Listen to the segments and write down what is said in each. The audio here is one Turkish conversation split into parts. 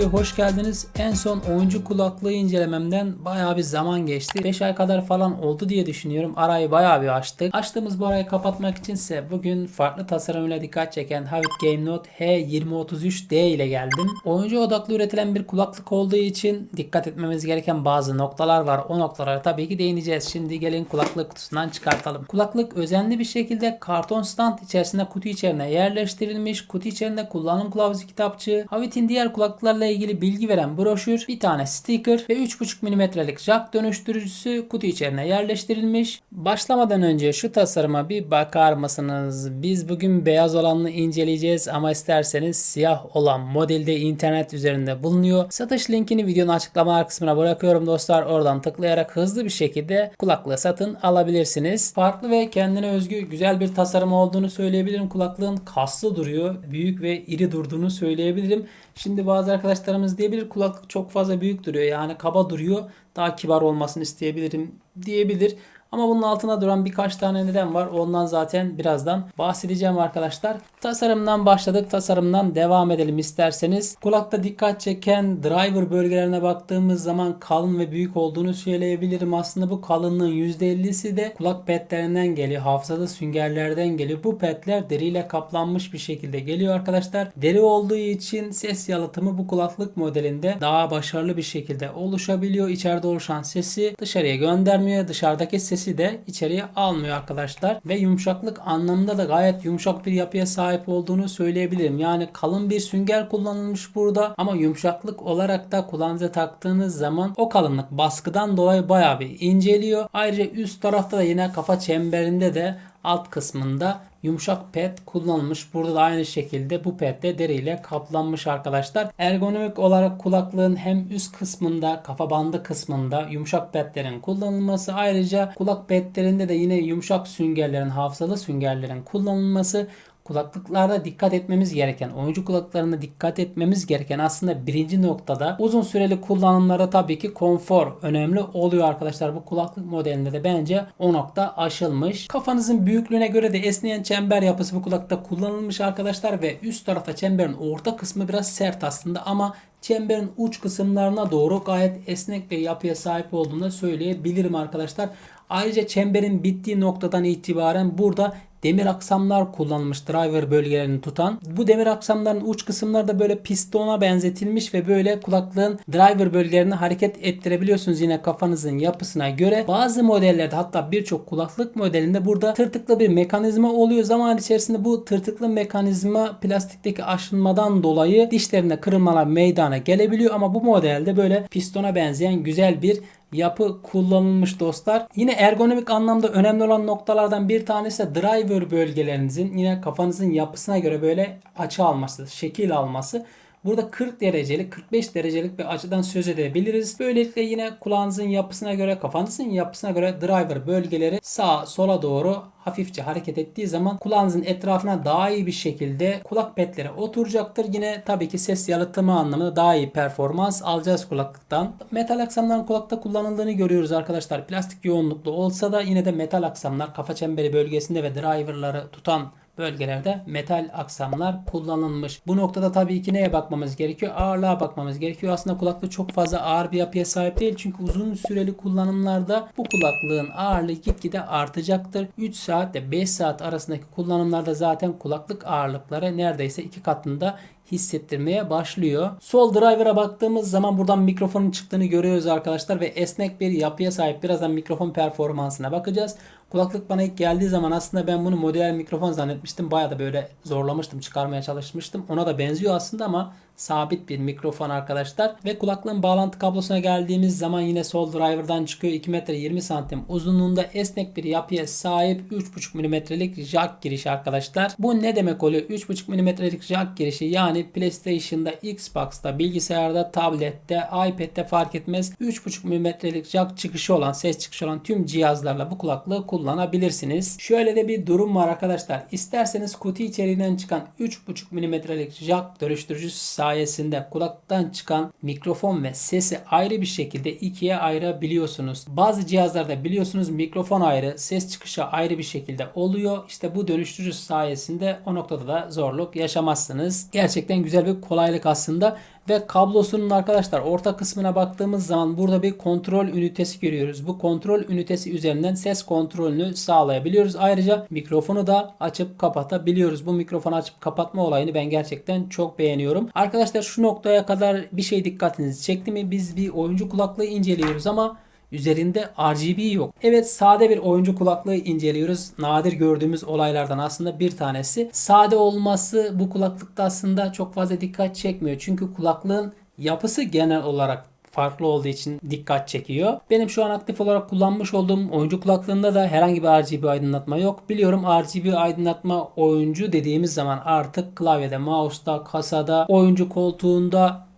Videoya hoş geldiniz. En son oyuncu kulaklığı incelememden bayağı bir zaman geçti. 5 ay kadar falan oldu diye düşünüyorum. Arayı bayağı bir açtık. Açtığımız bu arayı kapatmak içinse bugün farklı tasarımıyla dikkat çeken Havit Game Note H2033D ile geldim. Oyuncu odaklı üretilen bir kulaklık olduğu için dikkat etmemiz gereken bazı noktalar var. O noktalara tabii ki değineceğiz. Şimdi gelin kulaklık kutusundan çıkartalım. Kulaklık özenli bir şekilde karton stand içerisinde kutu içerisine yerleştirilmiş. Kutu içerisinde kullanım kılavuzu kitapçığı, Havit'in diğer kulaklıklarla ilgili bilgi veren broşür, bir tane sticker ve 3.5 mm'lik jack dönüştürücüsü kutu içerisine yerleştirilmiş. Başlamadan önce şu tasarıma bir bakar mısınız? Biz bugün beyaz olanını inceleyeceğiz ama isterseniz siyah olan modelde internet üzerinde bulunuyor. Satış linkini videonun açıklama kısmına bırakıyorum dostlar. Oradan tıklayarak hızlı bir şekilde kulaklığı satın alabilirsiniz. Farklı ve kendine özgü güzel bir tasarım olduğunu söyleyebilirim. Kulaklığın kaslı duruyor. Büyük ve iri durduğunu söyleyebilirim. Şimdi bazı arkadaşlarımız diyebilir kulaklık çok fazla büyük duruyor. Yani kaba duruyor. Daha kibar olmasını isteyebilirim diyebilir. Ama bunun altına duran birkaç tane neden var. Ondan zaten birazdan bahsedeceğim arkadaşlar. Tasarımdan başladık. Tasarımdan devam edelim isterseniz. Kulakta dikkat çeken driver bölgelerine baktığımız zaman kalın ve büyük olduğunu söyleyebilirim. Aslında bu kalınlığın %50'si de kulak petlerinden geliyor. Hafızalı süngerlerden geliyor. Bu petler deriyle kaplanmış bir şekilde geliyor arkadaşlar. Deri olduğu için ses yalıtımı bu kulaklık modelinde daha başarılı bir şekilde oluşabiliyor. İçeride oluşan sesi dışarıya göndermiyor. Dışarıdaki sesi de içeriye almıyor arkadaşlar. Ve yumuşaklık anlamında da gayet yumuşak bir yapıya sahip olduğunu söyleyebilirim. Yani kalın bir sünger kullanılmış burada ama yumuşaklık olarak da kulağınıza taktığınız zaman o kalınlık baskıdan dolayı bayağı bir inceliyor. Ayrıca üst tarafta da yine kafa çemberinde de alt kısmında yumuşak pet kullanılmış. Burada da aynı şekilde bu pet de deriyle kaplanmış arkadaşlar. Ergonomik olarak kulaklığın hem üst kısmında kafa bandı kısmında yumuşak petlerin kullanılması ayrıca kulak petlerinde de yine yumuşak süngerlerin hafızalı süngerlerin kullanılması kulaklıklarda dikkat etmemiz gereken, oyuncu kulaklıklarında dikkat etmemiz gereken aslında birinci noktada uzun süreli kullanımlarda tabii ki konfor önemli oluyor arkadaşlar. Bu kulaklık modelinde de bence o nokta aşılmış. Kafanızın büyüklüğüne göre de esneyen çember yapısı bu kulakta kullanılmış arkadaşlar ve üst tarafta çemberin orta kısmı biraz sert aslında ama çemberin uç kısımlarına doğru gayet esnek bir yapıya sahip olduğunu söyleyebilirim arkadaşlar. Ayrıca çemberin bittiği noktadan itibaren burada demir aksamlar kullanılmış driver bölgelerini tutan. Bu demir aksamların uç kısımları da böyle pistona benzetilmiş ve böyle kulaklığın driver bölgelerini hareket ettirebiliyorsunuz yine kafanızın yapısına göre. Bazı modellerde hatta birçok kulaklık modelinde burada tırtıklı bir mekanizma oluyor. Zaman içerisinde bu tırtıklı mekanizma plastikteki aşınmadan dolayı dişlerinde kırılmalar meydana gelebiliyor ama bu modelde böyle pistona benzeyen güzel bir yapı kullanılmış dostlar. Yine ergonomik anlamda önemli olan noktalardan bir tanesi de driver bölgelerinizin yine kafanızın yapısına göre böyle açı alması, şekil alması. Burada 40 derecelik, 45 derecelik bir açıdan söz edebiliriz. Böylelikle yine kulağınızın yapısına göre, kafanızın yapısına göre driver bölgeleri sağa sola doğru hafifçe hareket ettiği zaman kulağınızın etrafına daha iyi bir şekilde kulak petleri oturacaktır. Yine tabii ki ses yalıtımı anlamında daha iyi performans alacağız kulaklıktan. Metal aksamların kulakta kullanıldığını görüyoruz arkadaşlar. Plastik yoğunluklu olsa da yine de metal aksamlar kafa çemberi bölgesinde ve driverları tutan bölgelerde metal aksamlar kullanılmış. Bu noktada tabii ki neye bakmamız gerekiyor? Ağırlığa bakmamız gerekiyor. Aslında kulaklık çok fazla ağır bir yapıya sahip değil. Çünkü uzun süreli kullanımlarda bu kulaklığın ağırlığı gitgide artacaktır. 3 saat ile 5 saat arasındaki kullanımlarda zaten kulaklık ağırlıkları neredeyse iki katında hissettirmeye başlıyor. Sol driver'a baktığımız zaman buradan mikrofonun çıktığını görüyoruz arkadaşlar ve esnek bir yapıya sahip. Birazdan mikrofon performansına bakacağız. Kulaklık bana ilk geldiği zaman aslında ben bunu modüler mikrofon zannetmiştim. Bayağı da böyle zorlamıştım, çıkarmaya çalışmıştım. Ona da benziyor aslında ama sabit bir mikrofon arkadaşlar. Ve kulaklığın bağlantı kablosuna geldiğimiz zaman yine sol driver'dan çıkıyor. 2 metre 20 santim uzunluğunda esnek bir yapıya sahip 3.5 mm'lik jack girişi arkadaşlar. Bu ne demek oluyor? 3.5 mm'lik jack girişi yani PlayStation'da, Xbox'ta, bilgisayarda, tablette, iPad'de fark etmez. 3.5 mm'lik jack çıkışı olan, ses çıkışı olan tüm cihazlarla bu kulaklığı kullanabilirsiniz. Şöyle de bir durum var arkadaşlar. İsterseniz kutu içeriğinden çıkan 3.5 mm'lik jack dönüştürücüsü sayesinde kulaktan çıkan mikrofon ve sesi ayrı bir şekilde ikiye ayırabiliyorsunuz. Bazı cihazlarda biliyorsunuz mikrofon ayrı, ses çıkışı ayrı bir şekilde oluyor. İşte bu dönüştürücü sayesinde o noktada da zorluk yaşamazsınız. Gerçekten güzel bir kolaylık aslında ve kablosunun arkadaşlar orta kısmına baktığımız zaman burada bir kontrol ünitesi görüyoruz. Bu kontrol ünitesi üzerinden ses kontrolünü sağlayabiliyoruz. Ayrıca mikrofonu da açıp kapatabiliyoruz. Bu mikrofonu açıp kapatma olayını ben gerçekten çok beğeniyorum. Arkadaşlar şu noktaya kadar bir şey dikkatinizi çekti mi? Biz bir oyuncu kulaklığı inceliyoruz ama Üzerinde RGB yok. Evet sade bir oyuncu kulaklığı inceliyoruz. Nadir gördüğümüz olaylardan aslında bir tanesi. Sade olması bu kulaklıkta aslında çok fazla dikkat çekmiyor. Çünkü kulaklığın yapısı genel olarak farklı olduğu için dikkat çekiyor. Benim şu an aktif olarak kullanmış olduğum oyuncu kulaklığında da herhangi bir RGB aydınlatma yok. Biliyorum RGB aydınlatma oyuncu dediğimiz zaman artık klavyede, mouse'da, kasada, oyuncu koltuğunda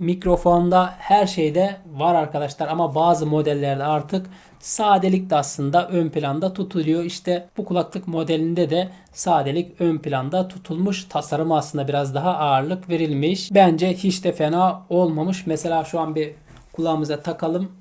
mikrofonda her şeyde var arkadaşlar ama bazı modellerde artık sadelik de aslında ön planda tutuluyor. İşte bu kulaklık modelinde de sadelik ön planda tutulmuş. Tasarım aslında biraz daha ağırlık verilmiş. Bence hiç de fena olmamış. Mesela şu an bir kulağımıza takalım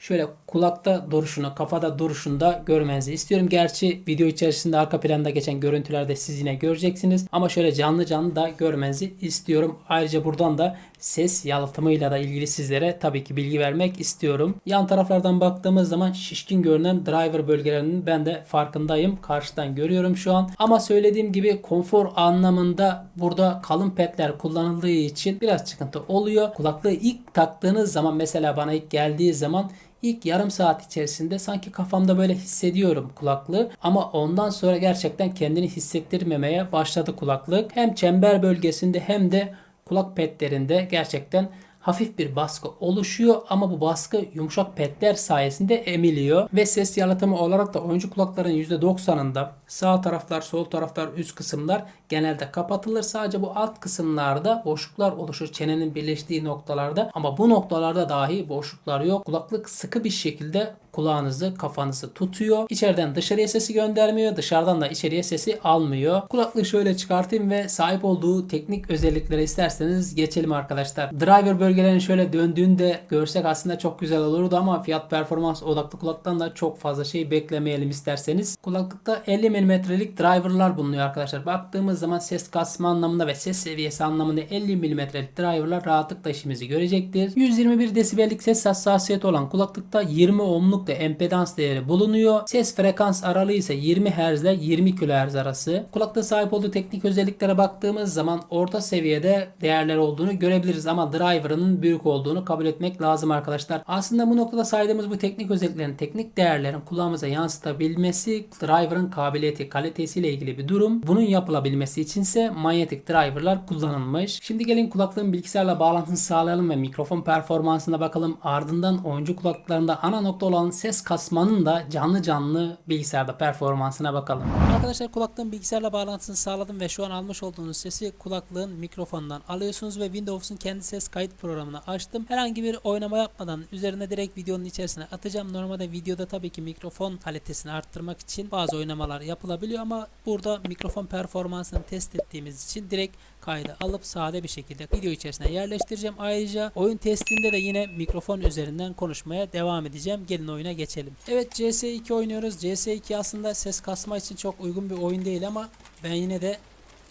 şöyle kulakta duruşunu, kafada duruşunu da görmenizi istiyorum. Gerçi video içerisinde arka planda geçen görüntülerde siz yine göreceksiniz. Ama şöyle canlı canlı da görmenizi istiyorum. Ayrıca buradan da ses yalıtımıyla da ilgili sizlere tabii ki bilgi vermek istiyorum. Yan taraflardan baktığımız zaman şişkin görünen driver bölgelerinin ben de farkındayım. Karşıdan görüyorum şu an. Ama söylediğim gibi konfor anlamında burada kalın petler kullanıldığı için biraz sıkıntı oluyor. Kulaklığı ilk taktığınız zaman mesela bana ilk geldiği zaman İlk yarım saat içerisinde sanki kafamda böyle hissediyorum kulaklığı ama ondan sonra gerçekten kendini hissettirmemeye başladı kulaklık. Hem çember bölgesinde hem de kulak petlerinde gerçekten hafif bir baskı oluşuyor ama bu baskı yumuşak petler sayesinde emiliyor ve ses yalıtımı olarak da oyuncu kulakların %90'ında sağ taraflar, sol taraflar, üst kısımlar genelde kapatılır. Sadece bu alt kısımlarda boşluklar oluşur çenenin birleştiği noktalarda ama bu noktalarda dahi boşluklar yok. Kulaklık sıkı bir şekilde kulağınızı, kafanızı tutuyor. İçeriden dışarıya sesi göndermiyor. Dışarıdan da içeriye sesi almıyor. Kulaklığı şöyle çıkartayım ve sahip olduğu teknik özelliklere isterseniz geçelim arkadaşlar. Driver bölgelerini şöyle döndüğünde görsek aslında çok güzel olurdu ama fiyat performans odaklı kulaktan da çok fazla şey beklemeyelim isterseniz. Kulaklıkta 50 mm'lik driverlar bulunuyor arkadaşlar. Baktığımız zaman ses kasma anlamında ve ses seviyesi anlamında 50 mm'lik driverlar rahatlıkla işimizi görecektir. 121 desibellik ses hassasiyeti olan kulaklıkta 20 ohmluk da empedans değeri bulunuyor. Ses frekans aralığı ise 20 Hz ile 20 kHz arası. Kulakta sahip olduğu teknik özelliklere baktığımız zaman orta seviyede değerler olduğunu görebiliriz ama driver'ının büyük olduğunu kabul etmek lazım arkadaşlar. Aslında bu noktada saydığımız bu teknik özelliklerin, teknik değerlerin kulağımıza yansıtabilmesi driver'ın kabiliyeti, kalitesiyle ilgili bir durum. Bunun yapılabilmesi içinse manyetik driver'lar kullanılmış. Şimdi gelin kulaklığın bilgisayarla bağlantısını sağlayalım ve mikrofon performansına bakalım. Ardından oyuncu kulaklıklarında ana nokta olan ses kasmanın da canlı canlı bilgisayarda performansına bakalım. Arkadaşlar kulaklığın bilgisayarla bağlantısını sağladım ve şu an almış olduğunuz sesi kulaklığın mikrofonundan alıyorsunuz ve Windows'un kendi ses kayıt programını açtım. Herhangi bir oynama yapmadan üzerine direkt videonun içerisine atacağım. Normalde videoda tabii ki mikrofon kalitesini arttırmak için bazı oynamalar yapılabiliyor ama burada mikrofon performansını test ettiğimiz için direkt kaydı alıp sade bir şekilde video içerisine yerleştireceğim. Ayrıca oyun testinde de yine mikrofon üzerinden konuşmaya devam edeceğim. Gelin oyuna geçelim. Evet CS2 oynuyoruz. CS2 aslında ses kasma için çok uygun bir oyun değil ama ben yine de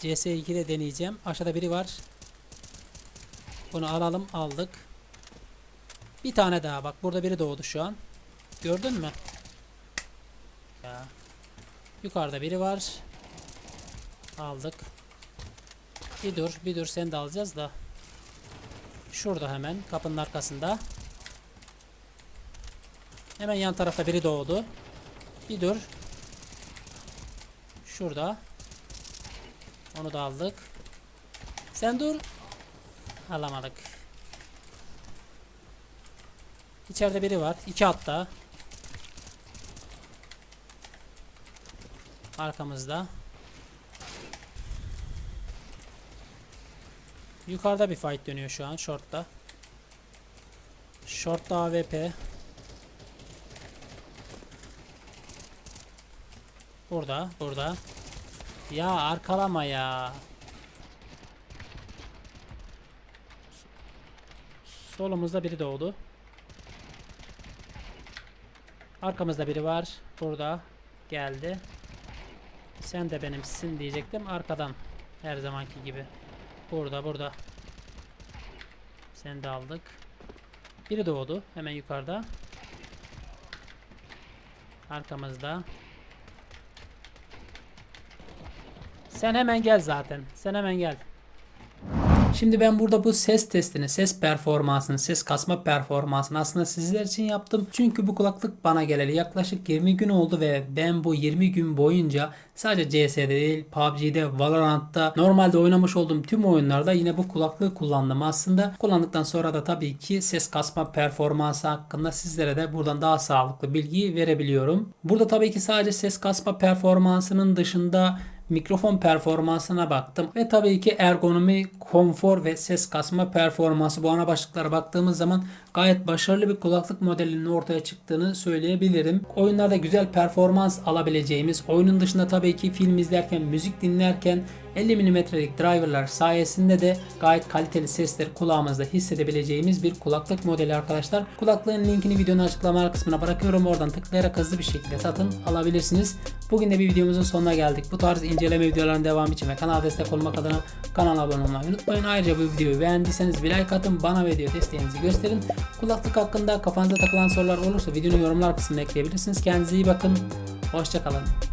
CS2'de deneyeceğim. Aşağıda biri var. Bunu alalım aldık. Bir tane daha bak burada biri doğdu şu an. Gördün mü? Ya. Yukarıda biri var. Aldık. Bir dur, bir dur seni de alacağız da. Şurada hemen kapının arkasında. Hemen yan tarafta biri doğdu. Bir dur. Şurada. Onu da aldık. Sen dur. Alamadık. İçeride biri var. İki hatta. Arkamızda. Yukarıda bir fight dönüyor şu an short'ta. Short'ta AWP. Burada, burada. Ya arkalama ya. Solumuzda biri doğdu. Arkamızda biri var. Burada. Geldi. Sen de benimsin diyecektim. Arkadan. Her zamanki gibi. Burada, burada. Sen de aldık. Biri doğdu. Hemen yukarıda. Arkamızda. Sen hemen gel zaten. Sen hemen gel. Şimdi ben burada bu ses testini, ses performansını, ses kasma performansını aslında sizler için yaptım. Çünkü bu kulaklık bana geleli yaklaşık 20 gün oldu ve ben bu 20 gün boyunca sadece CS'de değil PUBG'de, Valorant'ta normalde oynamış olduğum tüm oyunlarda yine bu kulaklığı kullandım aslında. Kullandıktan sonra da tabii ki ses kasma performansı hakkında sizlere de buradan daha sağlıklı bilgi verebiliyorum. Burada tabii ki sadece ses kasma performansının dışında mikrofon performansına baktım ve tabii ki ergonomi, konfor ve ses kasma performansı bu ana başlıklara baktığımız zaman gayet başarılı bir kulaklık modelinin ortaya çıktığını söyleyebilirim. Oyunlarda güzel performans alabileceğimiz, oyunun dışında tabii ki film izlerken, müzik dinlerken 50 mm'lik driverlar sayesinde de gayet kaliteli sesleri kulağımızda hissedebileceğimiz bir kulaklık modeli arkadaşlar. Kulaklığın linkini videonun açıklama kısmına bırakıyorum. Oradan tıklayarak hızlı bir şekilde satın alabilirsiniz. Bugün de bir videomuzun sonuna geldik. Bu tarz inceleme videolarının devamı için ve kanala destek olmak adına kanala abone olmayı unutmayın. Ayrıca bu videoyu beğendiyseniz bir like atın. Bana ve video desteğinizi gösterin. Kulaklık hakkında kafanıza takılan sorular olursa videonun yorumlar kısmına ekleyebilirsiniz. Kendinize iyi bakın. Hoşçakalın.